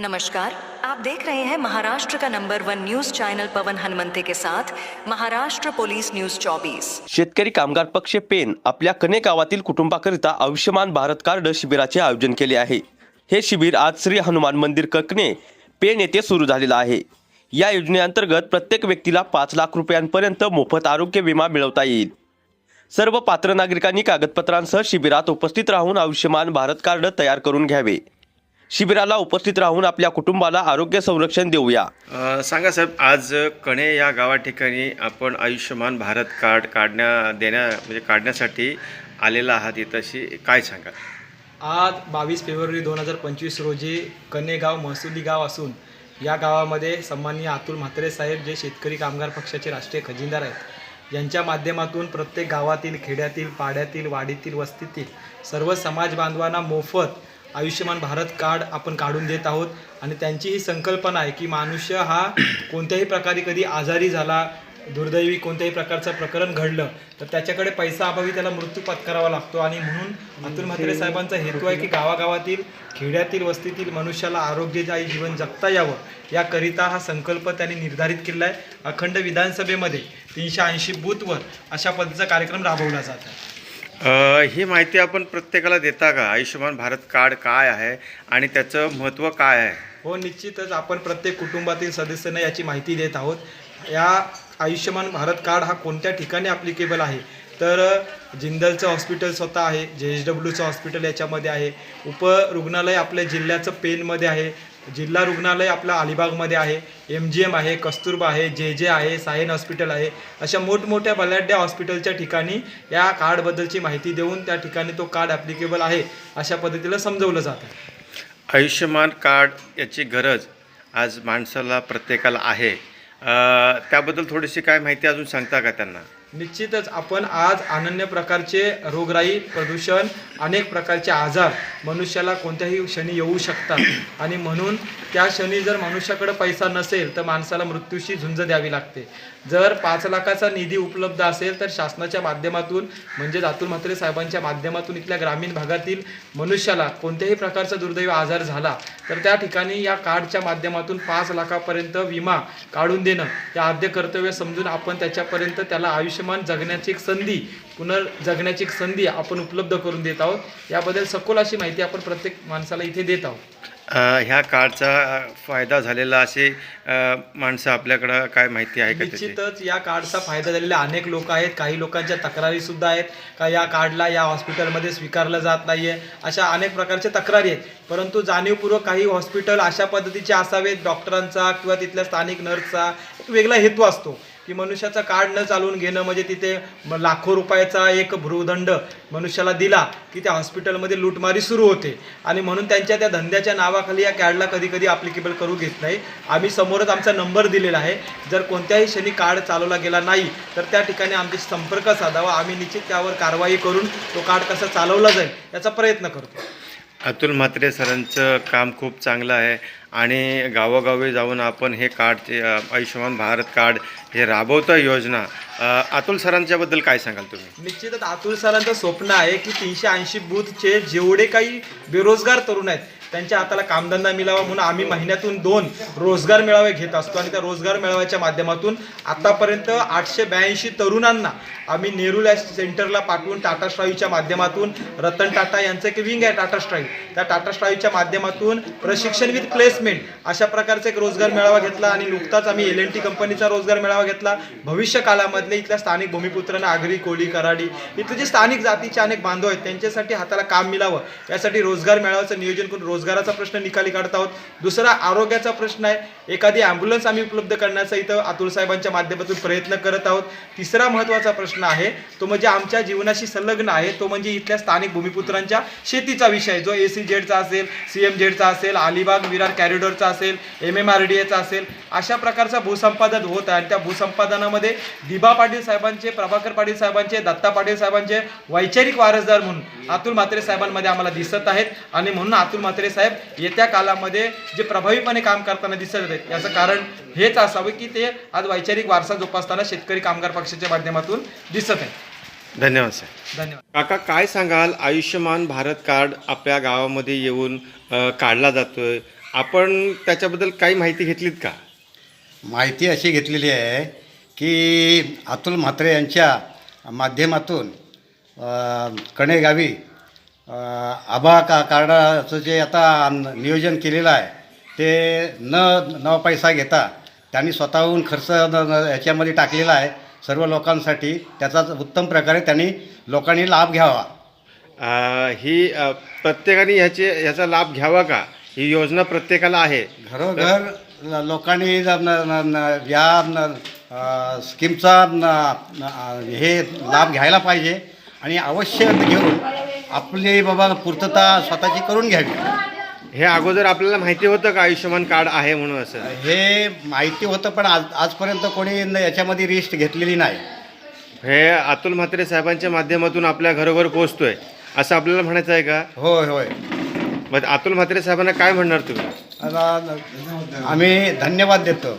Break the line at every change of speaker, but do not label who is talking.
नमस्कार आप देख रहे हैं महाराष्ट्र का number one news channel Pavan Hanumante के साथ महाराष्ट्र पोलीस न्यूज 24
शेतकरी कामगार पक्ष पेन आपल्या कने गावातील कुटुंबाकरिता आयुष्यमान भारत कार्ड शिबिराचे आयोजन केले आहे. हे शिबिर आज श्री हनुमान मंदिर ककने पेन येथे सुरू झालेलं आहे. या योजनेअंतर्गत प्रत्येक व्यक्तीला पाच लाख रुपयांपर्यंत मोफत आरोग्य विमा मिळवता येईल. सर्व पात्र नागरिकांनी कागदपत्रांसह शिबिरात उपस्थित राहून आयुष्यमान भारत कार्ड तयार करून घ्यावे. शिबिराला उपस्थित राहून आपल्या कुटुंबाला आरोग्य संरक्षण देऊया.
सांगा साहेब आज कणे या गावा ठिकाणी आपण आयुष्यमान भारत कार्ड काढण्या देण्या म्हणजे काढण्यासाठी आलेला आहात इथं अशी काय सांगा
आज बावीस फेब्रुवारी दोन हजार पंचवीस रोजी कन्हेगाव महसुली गाव असून या गावामध्ये सन्माननीय अतुल म्हात्रे साहेब जे शेतकरी कामगार पक्षाचे राष्ट्रीय खजिनदार आहेत यांच्या माध्यमातून प्रत्येक गावातील खेड्यातील पाड्यातील वाडीतील वस्तीतील सर्व समाज बांधवांना मोफत आयुष्यमान भारत कार्ड आपण काढून देत आहोत. आणि त्यांची ही संकल्पना आहे की मनुष्य हा कोणत्याही प्रकारे कधी आजारी झाला दुर्दैवी कोणत्याही प्रकारचं प्रकरण घडलं तर त्याच्याकडे पैसा अभावी त्याला मृत्यू पत्करावा लागतो. आणि म्हणून अतुल म्हात्रे साहेबांचा हेतू आहे की गावागावातील खेड्यातील वस्तीतील मनुष्याला आरोग्यदायी जीवन जगता यावं. याकरिता हा संकल्प त्यांनी निर्धारित केला आहे. अखंड विधानसभेमध्ये तीनशे ऐंशी बूथवर अशा पद्धतीचा कार्यक्रम राबवला जात आहे.
ही माहिती आपण प्रत्येकाला देता का? आयुष्यमान भारत कार्ड काय आहे आणि त्याचं महत्त्व काय आहे?
हो निश्चितच आपण प्रत्येक कुटुंबातील सदस्यांना याची माहिती देत आहोत. या आयुष्यमान भारत कार्ड हा कोणत्या ठिकाणी ॲप्लिकेबल आहे? तर जिंदलचं हॉस्पिटल स्वतः आहे जे एच डब्ल्यूचं हॉस्पिटल याच्यामध्ये आहे. उपरुग्णालय आपल्या जिल्ह्याचं पेनमध्ये आहे. जिल्हा रुग्णालय आपलं अलिबागमध्ये आहे. एम जी एम आहे कस्तुरबा आहे जे जे आहे सायन हॉस्पिटल आहे. अशा मोठमोठ्या बलाढ्या हॉस्पिटलच्या ठिकाणी या कार्डबद्दलची माहिती देऊन त्या ठिकाणी तो कार्ड ॲप्लिकेबल आहे अशा पद्धतीला समजवलं जातं.
आयुष्यमान कार्ड याची गरज आज माणसाला प्रत्येकाला आहे. त्याबद्दल थोडीशी काय माहिती अजून सांगता का त्यांना?
निश्चितच आपण आज अनन्य प्रकारचे रोगराई प्रदूषण अनेक प्रकारचे आजार मनुष्याला कोणत्याही क्षणी येऊ शकतात. आणि म्हणून त्या क्षणी जर मनुष्याकडे पैसा नसेल तर माणसाला मृत्यूशी झुंज द्यावी लागते. जर पाच लाखाचा निधी उपलब्ध असेल तर शासनाच्या माध्यमातून म्हणजे अतुल म्हात्रे साहेबांच्या माध्यमातून इथल्या ग्रामीण भागातील मनुष्याला कोणत्याही प्रकारचा दुर्दैवी आजार झाला तर त्या ठिकाणी या कार्डच्या माध्यमातून पाच लाखापर्यंत विमा काढून देणं हे आद्य कर्तव्य समजून आपण त्याच्यापर्यंत त्याला आयुष्य आयुष्यमान जगण्याची एक संधी पुनर्जगण्याची एक संधी आपण उपलब्ध करून देत आहोत. याबद्दल सखोल अशी माहिती आपण प्रत्येक माणसाला इथे देत आहोत.
ह्या कार्डचा फायदा झालेला असे माणसं आपल्याकडं काय माहिती आहे का त्याची?
निश्चितच या कार्डचा फायदा झालेले अनेक लोक आहेत. काही लोकांच्या तक्रारी सुद्धा आहेत. का या कार्डला या हॉस्पिटलमध्ये स्वीकारलं जात नाहीये? अशा अनेक प्रकारच्या तक्रारी आहेत. परंतु जाणीवपूर्वक काही हॉस्पिटल अशा पद्धतीचे असावेत. डॉक्टरांचा किंवा तिथल्या स्थानिक नर्सचा एक वेगळा हेतू असतो. की मनुष्याचा कार्ड न चालवून घेणं म्हणजे तिथे लाखो रुपयाचा एक भ्रूदंड मनुष्याला दिला की त्या हॉस्पिटलमध्ये लूटमारी सुरू होते. आणि म्हणून त्यांच्या त्या धंद्याच्या नावाखाली या कार्डला कधी कधी अप्लिकेबल करू घेत नाही. आम्ही समोरच आमचा नंबर दिलेला आहे. जर कोणत्याही क्षणी कार्ड चालवला गेला नाही तर त्या ठिकाणी आमच्याशी संपर्क साधावा. आम्ही निश्चित त्यावर कारवाई करून तो कार्ड कसा चालवला जाईल याचा प्रयत्न करतो.
अतुल म्हात्रे सरांचं काम खूप चांगलं आहे. आणि गावोगावी जाऊन आपण हे कार्डचे आयुष्यमान भारत कार्ड हे राबवतं योजना अतुल सरांच्याबद्दल काय सांगाल तुम्ही?
निश्चितच अतुल सरांचं स्वप्न आहे की तीनशे ऐंशी बूथचे जेवढे काही बेरोजगार तरुण आहेत त्यांच्या हाताला कामधंदा मिळावा म्हणून आम्ही महिन्यातून दोन रोजगार मेळावे घेत असतो आणि त्या रोजगार मेळाव्याच्या माध्यमातून आतापर्यंत आठशे ब्याऐंशी तरुणांना आम्ही नेहरू लॅब सेंटरला पाठवून टाटा स्ट्राईव्हच्या माध्यमातून रतन टाटा यांचं एक विंग आहे टाटा स्ट्राईव्ह. त्या टाटा स्ट्राईव्हच्या माध्यमातून प्रशिक्षण विथ प्लेसमेंट अशा प्रकारचा एक रोजगार मेळावा घेतला आणि नुकताच आम्ही एल एन टी कंपनीचा रोजगार मेळावा घेतला. भविष्य काळामधले इथल्या स्थानिक भूमिपुत्रांना आगरी कोळी कराडी इथले जे स्थानिक जातीचे अनेक बांधव आहेत त्यांच्यासाठी हाताला काम मिळावं. यासाठी रोजगार मेळाव्याचं नियोजन करून रोजगाराचा प्रश्न निकाली काढत आहोत. दुसरा आरोग्याचा प्रश्न आहे. एखादी ॲम्ब्युलन्स आम्ही उपलब्ध करण्याचा इथं अतुल साहेबांच्या माध्यमातून प्रयत्न करत आहोत. तिसरा महत्त्वाचा प्रश्न आहे. तो म्हणजे आमच्या जीवनाशी संलग्न आहे. तो म्हणजे इथल्या स्थानिक भूमिपुत्रांच्या शेतीचा विषय जो ए सी जेडचा असेल सी एम जेडचा असेल अलिबाग विरार कॅरिडॉरचा असेल एम एम आर डी एचा असेल अशा प्रकारचा भूसंपादन होत आहे. आणि त्या भूसंपादनामध्ये दिबा पाटील साहेबांचे प्रभाकर पाटील साहेबांचे दत्ता पाटील साहेबांचे वैचारिक वारसदार म्हणून अतुल म्हात्रे साहेबांमध्ये आम्हाला दिसत आहेत. आणि म्हणून अतुल म्हात्रे साहेब येत्या काळामध्ये जे प्रभावीपणे काम करताना दिसत आहेत याचं कारण हेच असावं की ते आज वैचारिक वारसा जोपासताना शेतकरी कामगार पक्षाच्या माध्यमातून दिसत आहे
धन्यवाद सर
धन्यवाद.
काका काय सांगाल? आयुष्यमान भारत कार्ड आपल्या गावामध्ये येऊन काढला जातोय. आपण त्याच्याबद्दल काही माहिती घेतलीत का?
माहिती अशी घेतलेली आहे की अतुल म्हात्रे यांच्या माध्यमातून कणेगावी आभा का कार्डाचं जे आता नियोजन केलेलं आहे ते न न पैसा घेता त्यांनी स्वतःहून खर्च याच्यामध्ये टाकलेला आहे सर्व लोकांसाठी. त्याचा उत्तम प्रकारे त्यांनी लोकांनी लाभ घ्यावा.
अ, ही प्रत्येकाने ह्याचे ह्याचा लाभ घ्यावा का? ही योजना प्रत्येकाला आहे.
घरोघर लोकांनी या स्कीमचा हे लाभ घ्यायला पाहिजे आणि अवश्य घेऊन आपली बाबा पूर्तता स्वतःची करून घ्यावी.
हे अगोदर आपल्याला माहिती होतं का आयुष्यमान कार्ड आहे म्हणून असं?
हे माहिती होतं पण आज आजपर्यंत कोणी न- याच्यामध्ये रिस्ट घेतलेली नाही.
हे अतुल म्हात्रे साहेबांच्या माध्यमातून आपल्या घरोघर पोहोचतोय असं आपल्याला म्हणायचं आहे का?
होय होय.
मग अतुल म्हात्रे साहेबांना काय म्हणणार तुम्ही?
आता आम्ही धन्यवाद देतो.